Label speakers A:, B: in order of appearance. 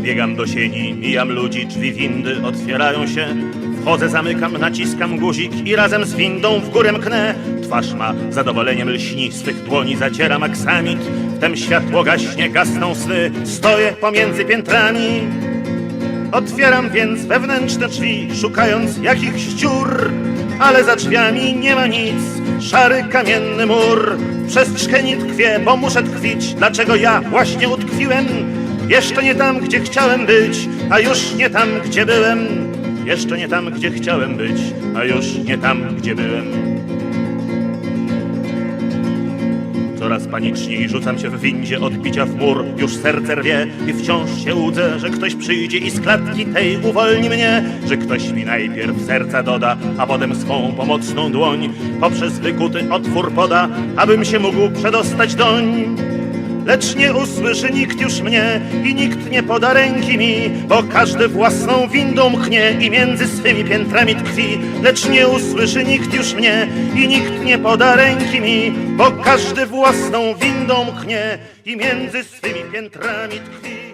A: Wbiegam do sieni, mijam ludzi, drzwi windy otwierają się. Wchodzę, zamykam, naciskam guzik i razem z windą w górę mknę. Twarz ma zadowoleniem lśni, z dłoni zacieram aksamit. Wtem światło gaśnie, gasną sny, stoję pomiędzy piętrami. Otwieram więc wewnętrzne drzwi, szukając jakichś dziur, ale za drzwiami nie ma nic, szary kamienny mur. W przestrzeni tkwię, bo muszę tkwić, dlaczego ja właśnie utkwiłem. Jeszcze nie tam, gdzie chciałem być, a już nie tam, gdzie byłem. Jeszcze nie tam, gdzie chciałem być, a już nie tam, gdzie byłem. Coraz paniczniej rzucam się w windzie od bicia w mur Już serce rwie i wciąż się łudzę Że ktoś przyjdzie i z klatki tej uwolni mnie Że ktoś mi najpierw serca doda A potem swą pomocną dłoń Poprzez wykuty otwór poda Abym się mógł przedostać doń Lecz nie usłyszy nikt już mnie i nikt nie poda ręki mi, bo każdy własną windą mchnie i między swymi piętrami tkwi. Lecz nie usłyszy nikt już mnie i nikt nie poda ręki mi, bo każdy własną windą mchnie i między swymi piętrami tkwi.